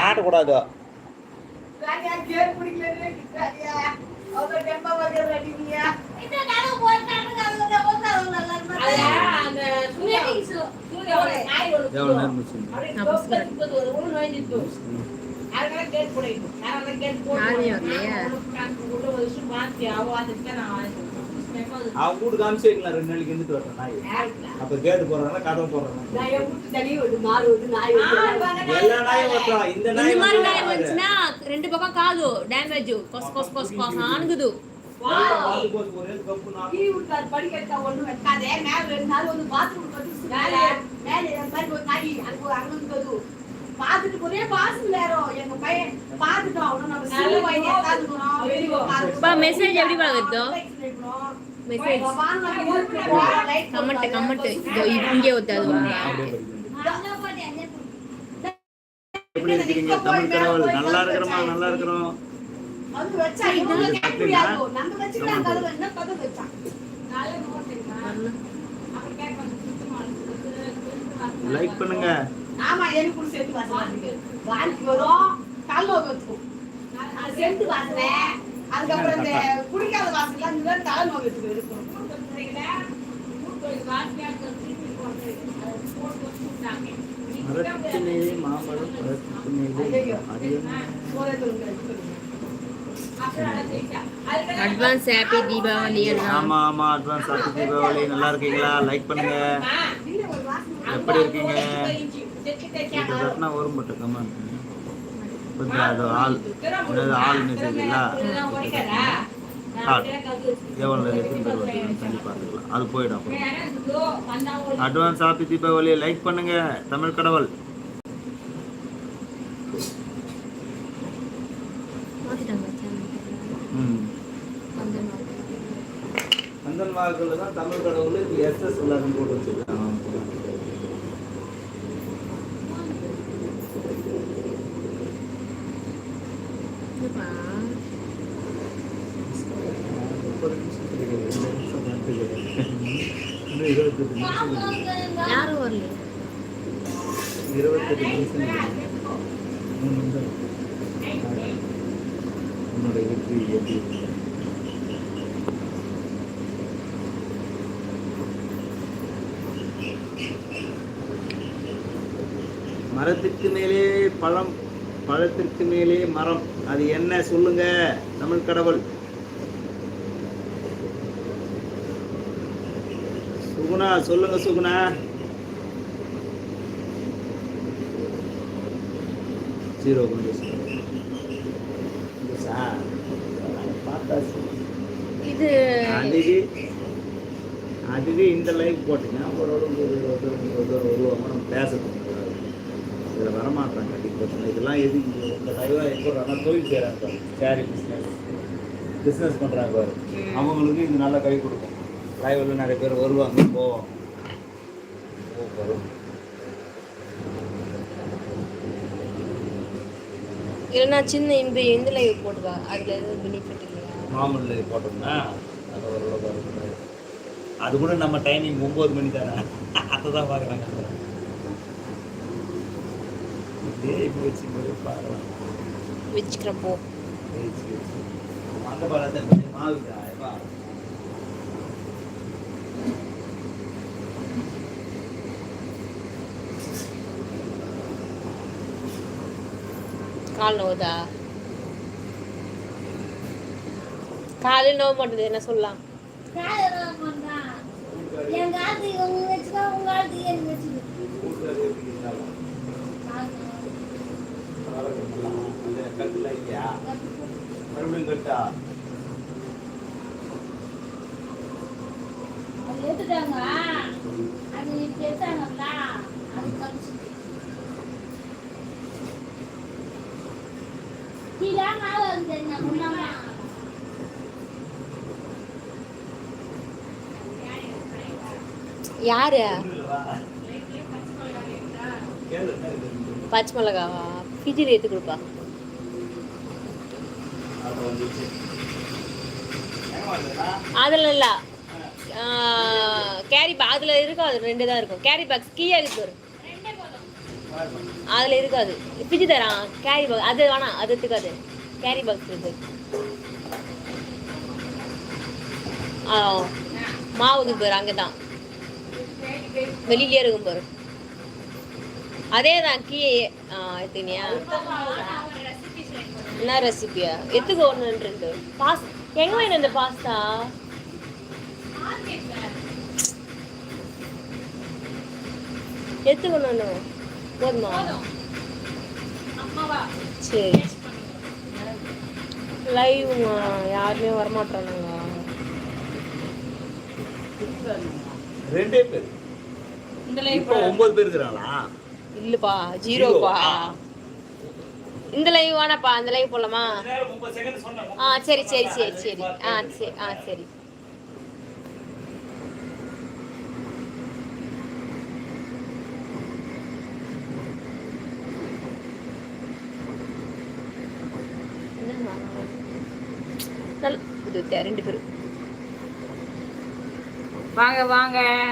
ஆடக்கூடாது ராஜா gate பிடிக்கலன்னு கிட்டாரியா அவங்க Temba வர்றது அடிக்கியா அதான் அந்த சூர்யா சூர்யாவோட நாய் ஒண்ணு எவ்வளோ நேரம் முடிச்சு அப்படியே டோப் கட்டிப்பது ஒரு உள்ள நுழைஞ்சிட்டு. அதனால கேட் போடணும். அதனால கேட் போடணும். நானே? நான் உள்ள உட்கார்ந்து உள்ள ஒரு விஷயம் மாத்தி, அவ வந்துட்டு நான் அவன் கூட காமிச்சிக்கலாம் ரெண்டு நாளைக்கு இருந்துட்டு வரேன் நாய்? அப்போ கேட்டு போடுறாங்க கதவு போடுறாங்க. நான் எல்லா நாயும் வரலாம் இந்த நாய் மாதிரி வந்து நாய் வராது. வந்துச்சுன்னா ரெண்டு பக்கம் காது டேமேஜ் கொஸ் கொஸ் கொஸ் கொஸ் ஆனுகுது நான் கட்டு பாத்துட்டு ஒரே பாசம் நேரம் எங்க பையன் பாத்துட்டோம் நம்ம சின்ன பையன் message எப்படி பாக்குறது? Message comment comment. இங்கே ஒத்து. எப்படி தமிழ் கடவுள் நல்லா இருக்கிறோமா? நல்லா இருக்கிறோம். இருக்கு. லைக் பண்ணுங்க. ஆமா எனக்கு கூட சேர்த்து வாசனை வாந்தி வரும் வச்சுக்கும். அது சென்ட் வாசனை. அதுக்கப்புறம் இந்த குடிக்காத வாசனை இந்த தலை? சோதனை எடுத்துக்கணும் அட்வான்ஸ் ஹாப்பி தீபாவளி ஆமா ஆமா அட்வான்ஸ் ஹாப்பி தீபாவளி நல்லா இருக்கீங்களா? லைக் பண்ணுங்க. ஒரு எப்படி இருக்கீங்க? பட்டு கமெண்ட் கொஞ்சம் அது ஆள் அதாவது ஆள் மெசேஜ் இல்ல எவ்வளோ எத்தனை பேர் பார்த்துக்கலாம். அது போயிடும் அப்புறம் அட்வான்ஸ் ஹாப்பி தீபாவளி லைக் பண்ணுங்க தமிழ் கடவுள். மாத்திட்டாங்க தான் தமிழ் கடவுள் எஸ்எஸ் எல்லாரும் போட்டு வச்சிருக்காங்க என்னப்பா? இன்னும் இருபத்தெட்டு நிமிஷம் இருக்கு. யாரும் வரல இருபத்தெட்டு நிமிஷம் இருக்கு. மூணு நிமிஷம் உன்னோட வெற்றி எப்படி இருக்கு? மரத்திற்கு மேலே பழம் பழத்திற்கு மேலே மரம் அது என்ன சொல்லுங்க தமிழ் கடவுள் சுகுணா சொல்லுங்க சுகுணா. ஜீரோ இது அதுக்கு அதுக்கு இந்த லைக் போட்டீங்கன்னா ஓரளவுக்கு ஒரு ஒருத்தர் ஒருத்தர் வருவாங்க நம்ம பேசணும் இதில் வரமாட்டாங்க கண்டிப்பாக இதெல்லாம் எது இந்த லைவாக எங்கே ஆனால் தொழில் செய்கிறாங்க சேரி பிஸ்னஸ் பிஸ்னஸ் பண்ணுறாங்க அவங்களுக்கு இது நல்லா கை கொடுக்கும். லைவில் நிறைய பேர் வருவாங்க. போவாங்க வரும். இல்லைன்னா சின்ன இந்த இந்த லைவ் போட்டுவா அதுல எதுவும் பெனிஃபிட் இல்லையா? மாமல்ல போட்டோம்னா அது ஓரளவுக்கு. அது கூட நம்ம டைமிங் ஒம்பது மணி தானே. அதை தான் பார்க்குறாங்க வச்சுக்கிறப்போ அந்த கால் நோவுதா காலையில் நோவ மாட்டேது என்ன சொல்லலாம் மறுபடியும் கட்டா எடுத்துட்டாங்க. அது எடுத்தாங்கல்ல அது கழிச்சு யாரு கேளு என்ன இது? பச்சை மிளகாவா ஃபிஜில் ஏற்றி கொடுப்பா அது வந்துச்சு அதில் இல்லை கேரி பேக் அதில் அது ரெண்டு தான் இருக்கும் கேரி பேக்ஸ் கீ இருக்கு அதில் இருக்காது. பிச்சு தரான். கேரி பாக்ஸ் அது வேணாம் அது எடுத்துக்காது. கேரி பாக்ஸ் இருக்கு ஆ மாவுது பாரு அங்கே தான் வெளியிலே இருக்கும் பாரு. அதே தான் கீ ஆ என்ன ரெசிபியா எத்துக்கு ஒன்றுன்றது பாஸ் எங்க வேணும் இந்த பாஸ்தா எத்துக்கணும் போதுமா சரி லைவ்மா யாருமே வரமாட்டானுங்க ரெண்டே பேர் இப்போ ஒன்பது பேர் இருக்கிறாங்களா இல்லப்பா ஜீரோப்பா. இந்த லைவ் வேணாப்பா அந்த லைவ் போலாமா ஆ சரி சரி சரி சரி ஆ சரி ஆ சரி தே- ரெண்டு பேரும். வாங்க வாங்க.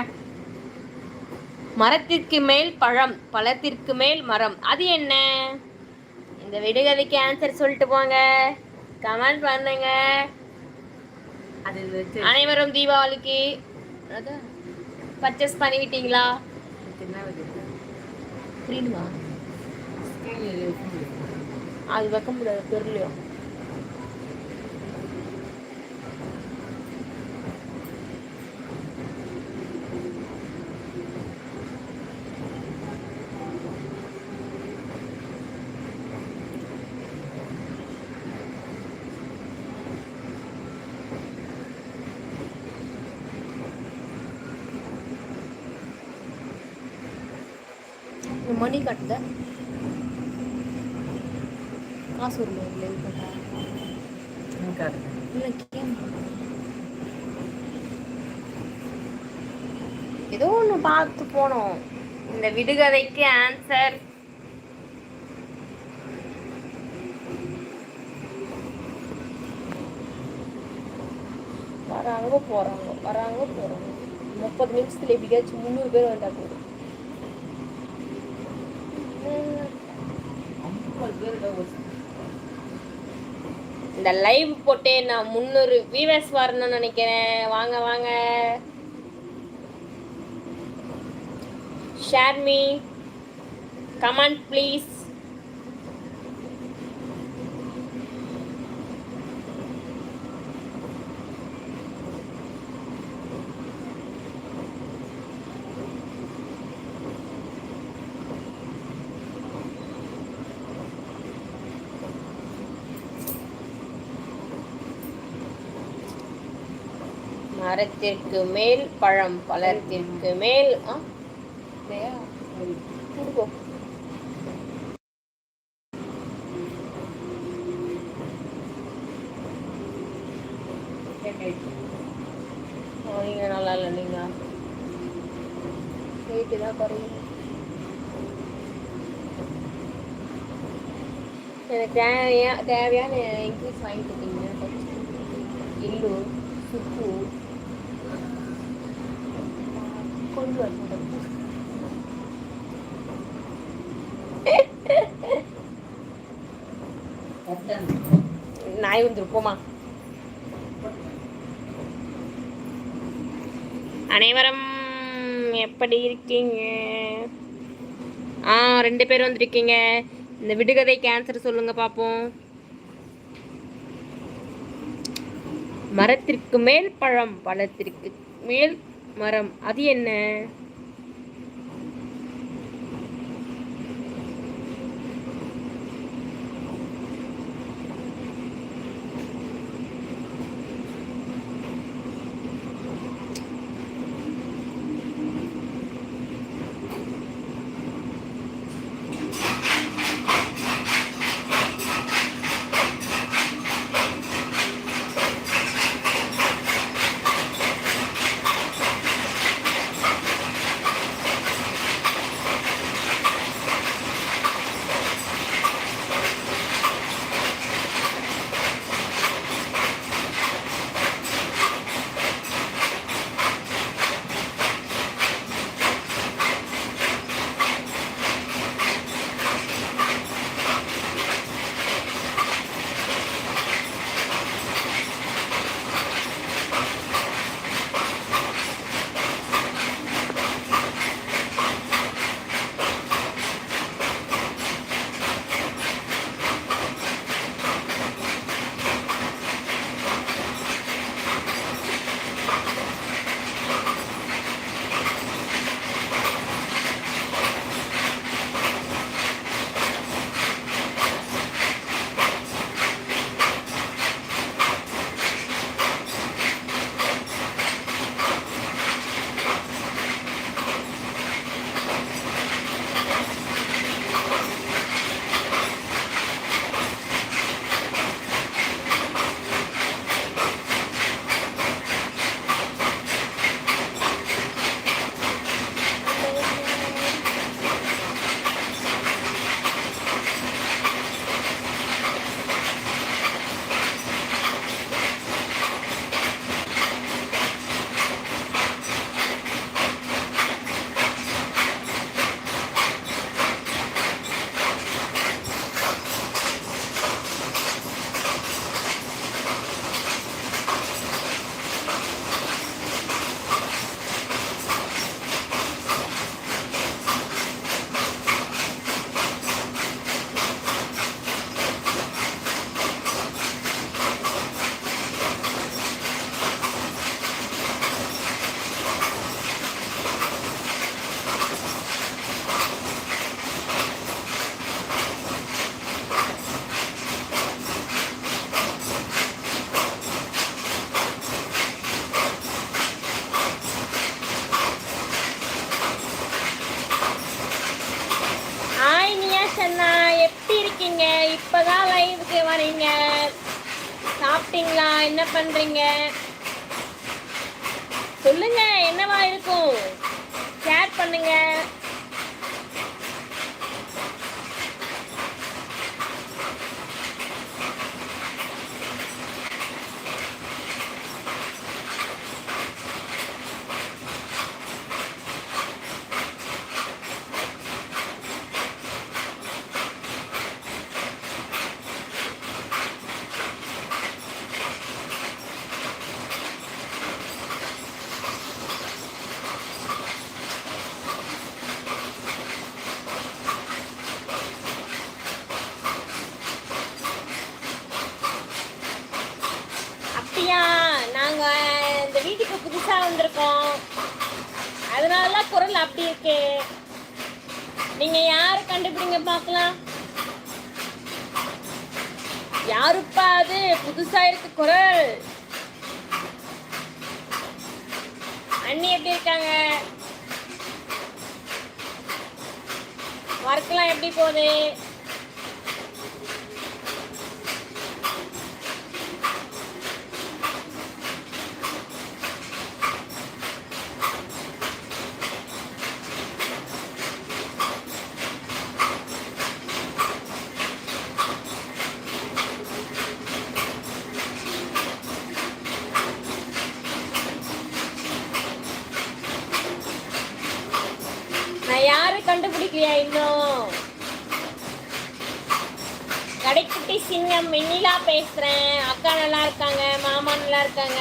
மரத்திற்கு மேல் பழம் பழத்திற்கு மேல் மரம். அது என்ன? இந்த விடுகதைக்கு ஆன்சர் சொல்லிட்டு போங்க. கமெண்ட் பண்ணுங்க. அனைவரும் தீபாவளிக்கு பர்ச்சேஸ் பண்ணிக்கிட்டீங்களா? புரியுதுமா அது வைக்க முடியாது தெரியலையோ? இந்த மணி கட்டுத. காசு ஒரு இல்லை கட்டா. இல்லை ஏதோ ஒன்று பார்த்து போனோம். இந்த விடுகதைக்கு ஆன்சர் வராங்க போறாங்க வராங்க போறாங்க. முப்பது நிமிஷத்துல எப்படியாச்சும் முந்நூறு பேர் வந்தா போதும் உம். ஐம்பது பேர் ஏதோ ஒரு இந்த லைவ் போட்டே நான் முந்நூறு வியூவர்ஸ் வரணும்னு நினைக்கிறேன். வாங்க வாங்க. ஷேர் மீ கமெண்ட் ப்ளீஸ் மரத்திற்கு மேல் பழம் பழத்திற்கு மேல் நீங்க நல்லா இல்லை நீங்க வெயிட்டு தான் குறையும் எனக்கு தேவையா தேவையான இன்க்ரீஸ் வாங்கி கொடுத்தீங்கன்னா இல்லு சுப்பு நாய் வந்துரும் அனைவரும் எப்படி இருக்கீங்க? ஆ ரெண்டு பேர் வந்திருக்கீங்க. இந்த விடுகதை கேன்சர் சொல்லுங்க பாப்போம். மரத்திற்கு மேல் பழம் பழத்திற்கு மேல் மரம். அது என்ன? வரீங்க. சாப்பிட்டீங்களா? என்ன பண்றீங்க? சொல்லுங்க என்னவா இருக்கும்? ஷேர் பண்ணுங்க அப்படியா நாங்க இந்த வீட்டுக்கு புதுசா வந்திருக்கோம் அதனால தான் குரல் அப்படி இருக்கு நீங்க யாரு கண்டுபிடிங்க பார்க்கலாம். யாருப்பா அது? புதுசா இருக்கு குரல். அண்ணி எப்படி இருக்காங்க? ஒர்க்லாம் எப்படி போகுது நான் யாரு கண்டுபிடிக்கலையா இன்னும் கடைக்குட்டி சிங்கம் வெண்ணிலா பேசுறேன். அக்கா நல்லா இருக்காங்க மாமா நல்லா இருக்காங்க.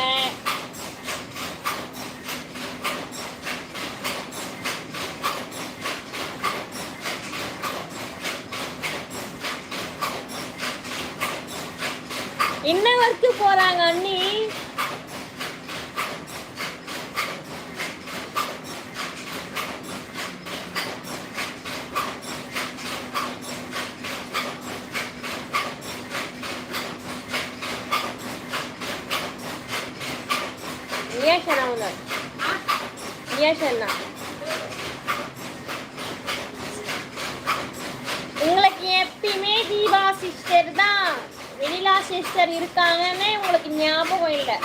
என்ன ஒர்க்கு போறாங்க அண்ணி? நியாஷனா உங்களுக்கு எப்பயுமே தீபா சிஸ்டர் தான். வெனிலா சிஸ்டர் இருக்காங்கன்னு உங்களுக்கு ஞாபகம் இல்லை.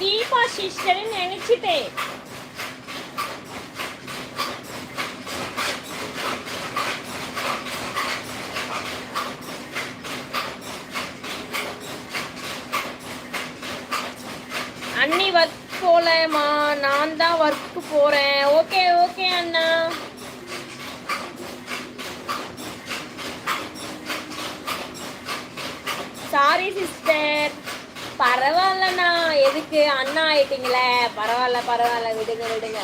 தீபா சிஸ்டர்னு நினைச்சிட்டேன் அண்ணி ஒர்க் போலமா ஒர்க்கு போறேன். ஓகே ஓகே அண்ணா. சாரி சிஸ்டர் பரவாயில்லண்ணா. எதுக்கு? அண்ணா ஆயிட்டீங்களே. பரவாயில்ல பரவாயில்ல. விடுங்க விடுங்க.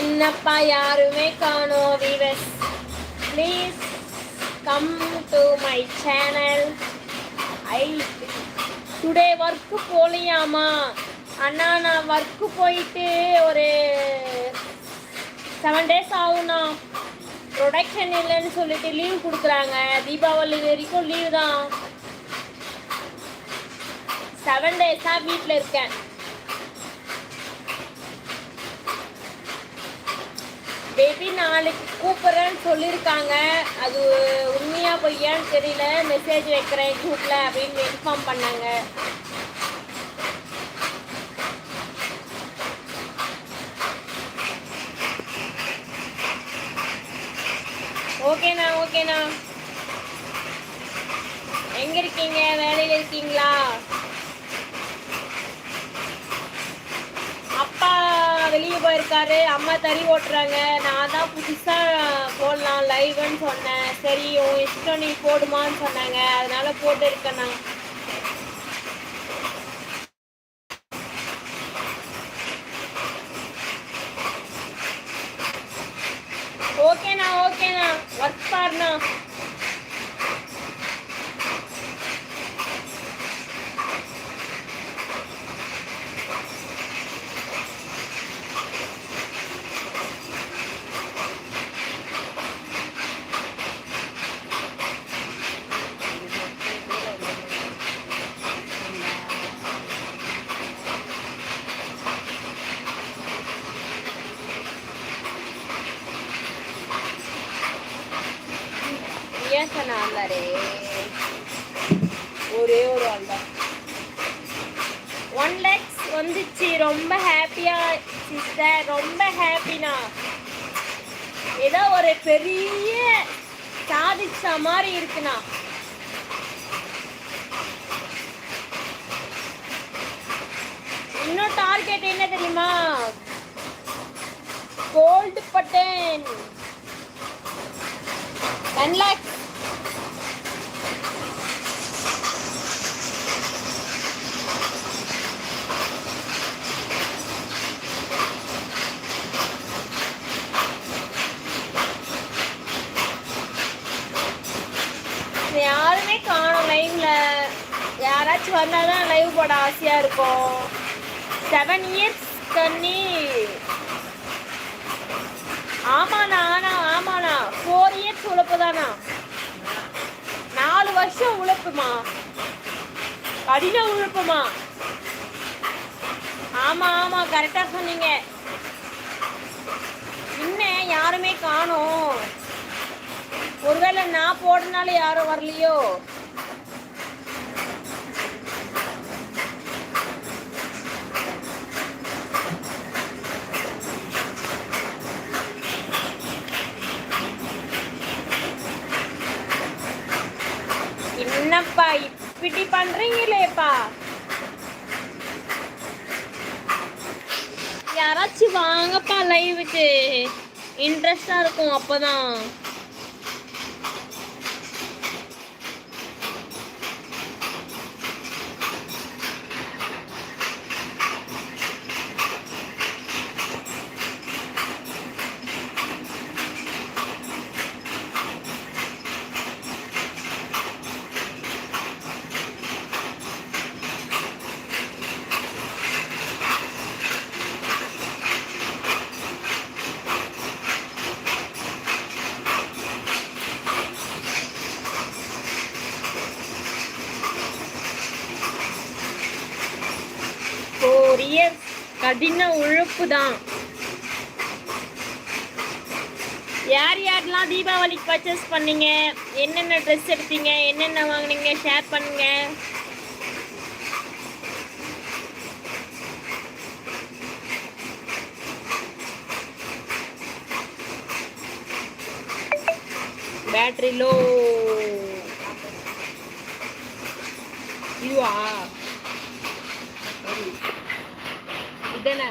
என்னப்பா யாருமே காணோம் viewers please come to my channel I today work போகலையாமா அண்ணா நான் ஒர்க்கு போயிட்டு ஒரு செவன் டேஸ் ஆகும்ண்ணா. ப்ரொடக்ஷன் இல்லைன்னு சொல்லிட்டு லீவ் கொடுக்குறாங்க. தீபாவளி வரைக்கும் லீவ் தான். செவன் டேஸாக வீட்டில் இருக்கேன். பேபி நாளைக்கு கூப்பிட்றேன்னு சொல்லியிருக்காங்க. அது உண்மையாக பொய்யான்னு தெரியல. மெசேஜ் வைக்கிறேன் குரூப்பில் அப்படின்னு இன்ஃபார்ம் பண்ணாங்க. ஓகேண்ணா ஓகேண்ணா எங்கே இருக்கீங்க? வேலையில் இருக்கீங்களா அப்பா வெளியே போயிருக்காரு. அம்மா தறி ஓட்டுறாங்க. நான் தான் புதுசா போடலாம் லைவ்னு சொன்னேன். சரி உன் இஷ்டம் நீ போடுமான்னு சொன்னாங்க. அதனால போட்டு இருக்கேன் நான். ஒரே ஒரு ஆள் தான். ஒன் லேக்ஸ் வந்துச்சு. ரொம்ப ஹாப்பியா சிஸ்டர் ரொம்ப ஹாப்பினா ஏதோ ஒரு பெரிய சாதிச்ச மாதிரி இருக்குண்ணா. இன்னும் டார்கெட் என்ன தெரியுமா? Gold button. டென் லேக்ஸ் யாருமே காணும் லைவ்ல வந்தால் தான் லைவ் போட ஆசையாக இருக்கும். செவன் இயர்ஸ் கண்ணி. ஆமாண்ணா ஆனா ஆமாண்ணா. ஃபோர் இயர்ஸ் உழைப்பு தானா நாலு வருஷம் உழைப்புமா. கடின உழைப்புமா. ஆமா ஆமா கரெக்டா சொன்னீங்க. இன்னும் யாருமே காணோம். ஒருவேளை நான் போடுறதுனால யாரும் வரலையோ என்னப்பா இப்படி பண்றீங்களேப்பா. யாராச்சும் வாங்கப்பா லைவுக்கு இன்ட்ரெஸ்டா இருக்கும் அப்பதான். பெரிய கடின உழைப்பு தான் யார் யாரெல்லாம் தீபாவளிக்கு பர்ச்சேஸ் பண்ணீங்க? என்னென்ன ட்ரெஸ் எடுத்தீங்க? என்னென்ன வாங்குனீங்க? ஷேர் பண்ணுங்க. Battery low you are 对呢